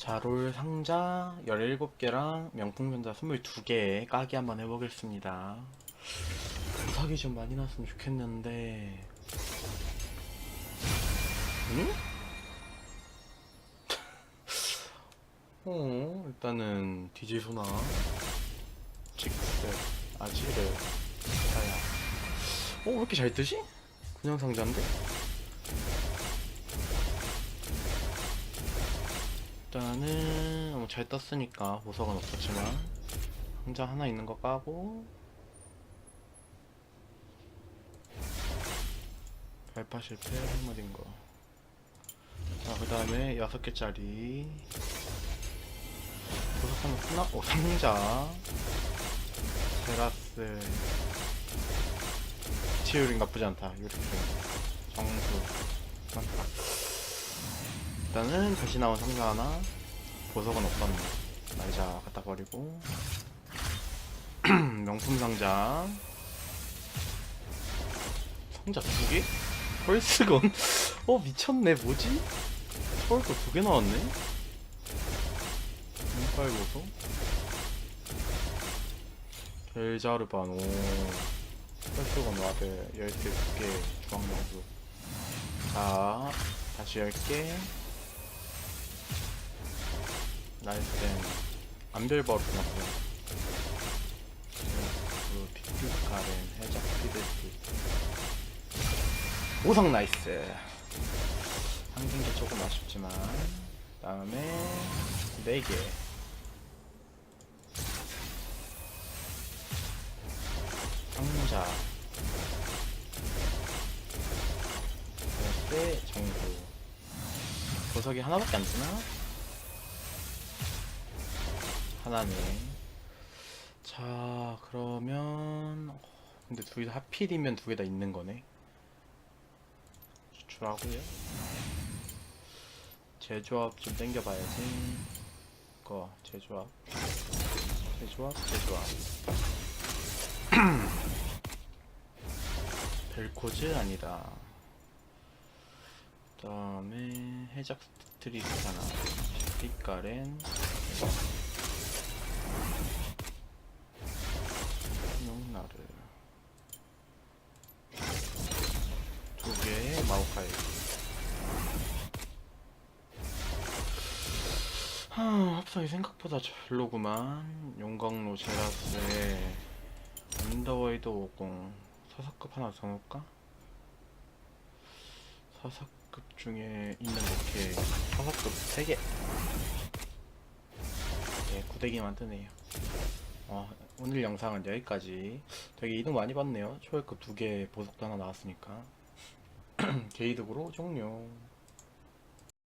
자롤 상자 17개랑 명품 상자 22개 까기 한번 해보겠습니다. 부탁이 좀 많이 났으면 좋겠는데. 응? 어, 일단은 디지소나 직스 아지르 자야. 어, 왜 이렇게 잘 뜨지? 그냥 상자인데? 일단은 뭐잘 떴으니까 보석은 없었지만 상자 하나 있는 거 까고 발파 실패 해머린 거. 자, 그 다음에 여섯 개짜리 보석 쓰나? 오, 상자. 테라스. 치유링 나쁘지 않다. 요리 정수. 많다. 일단은 다시 나온 상자 하나. 보석은 없었네. 날자 갖다 버리고. 명품 상자. 상자 두 개? 펄스건? 어 미쳤네 뭐지? 서울 거 두 개 나왔네? 인빨 보소? 벨자르반 오 펄스건 와드 13개 주황명수 자 다시 10개 나이스텐 안별바로 나왔고요. 그 빅뷰카렌 해적 피드스. 오성 나이스. 한경기 조금 아쉽지만 다음에 4개. 상자. 열쇠 정수 보석이 하나밖에 안 뜨나? 하나네 자 그러면 어, 근데 둘이 다 하필이면 두 개 다 있는 거네 추출하고요. 제조합 좀 땡겨봐야지. 거 제조합. 제조합, 제조합. 벨코즈 아니다. 그 다음에 해적 스트리트 하나. 빛가렌. 마오카이. 하, 합성이 생각보다 별로구만. 용광로 제라스에 언더웨이드 50 사사급 하나 더 넣을까? 사사급 중에 있는 이렇게 사사급 3개. 네, 구대기만 뜨네요. 어, 오늘 영상은 여기까지. 되게 이동 많이 받네요. 초월급 두개 보석도 하나 나왔으니까. 게이득으로 종료.